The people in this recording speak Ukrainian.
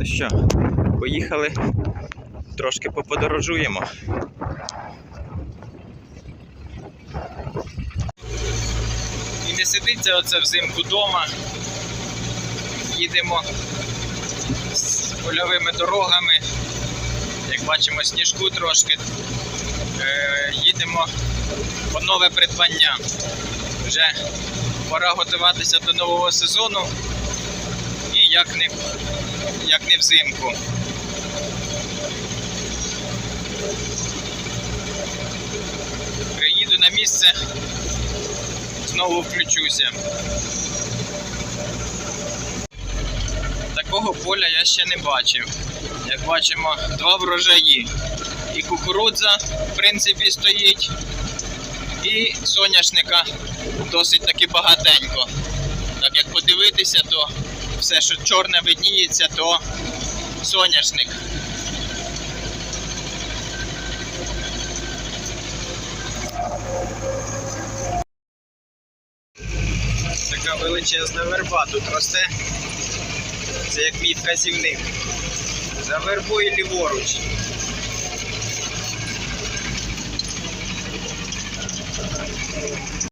Ну що, поїхали, трошки поподорожуємо. І не сидиться оце взимку вдома. Їдемо з польовими дорогами. Як бачимо, сніжку трошки. Е, їдемо по нове придбання. Вже пора готуватися до нового сезону. І як не, як не взимку. Приїду на місце, знову включуся. Такого поля я ще не бачив. Як бачимо, два врожаї. І кукурудза, в принципі, стоїть, і соняшника досить таки багатенько. Так як подивитися, то все, що чорне видніється, то соняшник. Така величезна верба тут росте. Це як мій вказівник. За вербою ліворуч.